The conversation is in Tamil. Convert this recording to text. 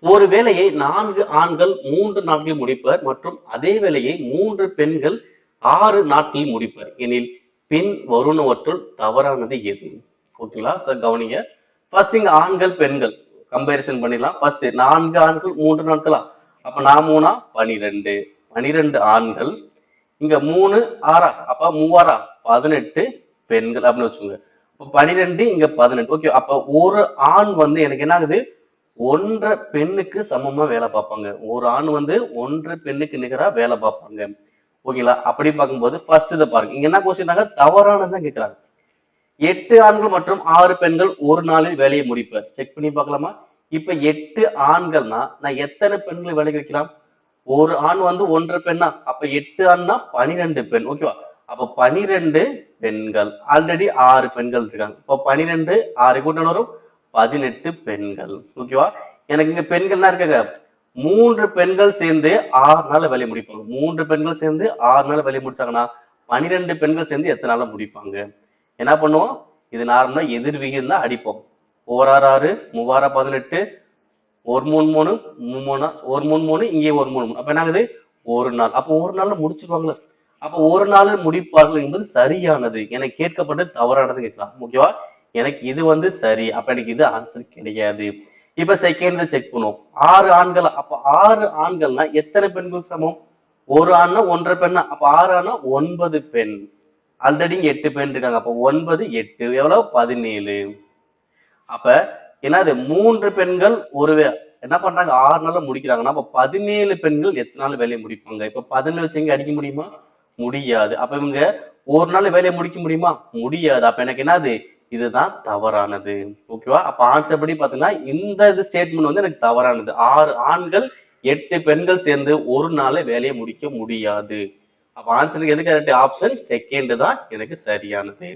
ஒரு வேலையை நான்கு ஆண்கள் மூன்று நாட்களில் முடிப்பர் மற்றும் அதே வேலையை மூன்று பெண்கள் ஆறு நாட்களில் முடிப்பர் எனில் பின் வருணவற்றுள் தவறானது எது? ஓகேங்களா? சார் கவனிங்க. ஃபர்ஸ்ட் இங்க ஆண்கள் பெண்கள். கம்பேரிசன் பண்ணிடலாம். ஃபர்ஸ்ட் நான்கு ஆண்கள் மூன்று நாட்களா? அப்ப நான் மூணா? பனிரெண்டு. பனிரெண்டு ஆண்கள். இங்க மூணு ஆறா? அப்ப மூவாரா பதினெட்டு பெண்கள். அப்படின்னு வச்சுக்கோங்க. இப்போ பனிரெண்டு இங்க பதினெட்டு. ஓகே அப்ப ஒரு ஆண் வந்து எனக்கு என்ன ஆகுது ஒன்றரை பெண்ணுக்கு சமமா வேலை பார்ப்பாங்க. ஒரு ஆண் வந்து ஒன்றரை பெண்ணுக்கு நிகரா வேலை பார்ப்பாங்க. ஓகேங்களா அப்படி பார்க்கும்போது ஃபர்ஸ்ட் இதை பாருங்க. இங்க என்ன கொஸ்டினாங்க தவறானதான் கேட்கிறாங்க எட்டு ஆண்கள் மற்றும் ஆறு பெண்கள் ஒரு நாளில் வேலையை முடிப்பர். செக் பண்ணி பார்க்கலாமா? இப்ப எட்டு ஆண்கள்னா நான் எத்தனை பெண்கள் வேலைக்கு வைக்கலாம்? ஒரு ஆண் வந்து ஒன்றரை பெண்ணா? அப்ப எட்டு ஆண்னா பனிரெண்டு பெண். ஓகேவா அப்ப பனிரெண்டு பெண்கள். ஆல்ரெடி ஆறு பெண்கள் இருக்காங்க. இப்போ பனிரெண்டு ஆறு கூட்டம் வரும். பதினெட்டு பெண்கள். ஓகேவா எனக்கு இங்க பெண்கள்லாம் இருக்காங்க. மூன்று பெண்கள் சேர்ந்து ஆறு நாள் வேலையை முடிப்பாங்க. மூன்று பெண்கள் சேர்ந்து ஆறு நாள் வேலையை முடிச்சாங்கன்னா பனிரெண்டு பெண்கள் சேர்ந்து எத்தனை நாள்ல முடிப்பாங்க? என்ன பண்ணுவோம்? இது நார்மலா எதிர் விகிதம் தான் அடிப்போம். ஓராறு ஆறு மூவாறு பதினெட்டு ஒரு மூணு மூணு மூணு ஒரு மூணு மூணு இங்கே ஒரு மூணு மூணு. அப்ப என்ன ஆகுது ஒரு நாள். அப்போ ஒரு நாள்ல முடிச்சிருவாங்களே அப்ப ஒரு நாள் முடிப்பார்கள் என்பது சரியானது. எனக்கு கேட்கப்பட்டது தவறானது கேட்கலாம். ஓகேவா எனக்கு இது வந்து சரி அப்ப எனக்கு இது ஆன்சர் கிடையாது. இப்ப செகண்ட் செக் பண்ணுவோம். ஆறு ஆண்கள் அப்ப ஆறு ஆண்கள்னா எத்தனை பெண்களுக்கு சமம்? ஒரு ஆண்னா ஒன்றரை பெண்ணா? அப்ப ஆறு ஆனா ஒன்பது பெண். ஆல்ரெடி எட்டு பெண் இருக்காங்க. அப்ப ஒன்பது எட்டு எவ்வளவு? பதினேழு. அப்ப என்னது? மூன்று பெண்கள் ஒரு என்ன பண்றாங்க? ஆறு நாள்ல முடிக்கிறாங்கன்னா அப்ப பதினேழு பெண்கள் எத்தனை நாள் வேலையை முடிப்பாங்க? இப்ப பதினேழு வச்சு அடிக்க முடியுமா? முடியாது. அப்ப இவங்க ஒரு நாள் வேலையை முடிக்க முடியுமா? முடியாது. அப்ப எனக்கு என்னது? இதுதான் தவறானது. ஓகேவா அப்ப ஆன்சர் படி பாத்தீங்கன்னா இந்த இது ஸ்டேட்மெண்ட் வந்து எனக்கு தவறானது. ஆறு ஆண்கள் எட்டு பெண்கள் சேர்ந்து ஒரு நாள வேலையை முடிக்க முடியாது. அப்ப ஆன்சருக்கு எது கரெக்ட் ஆப்ஷன் செகண்ட் தான் எனக்கு சரியானது.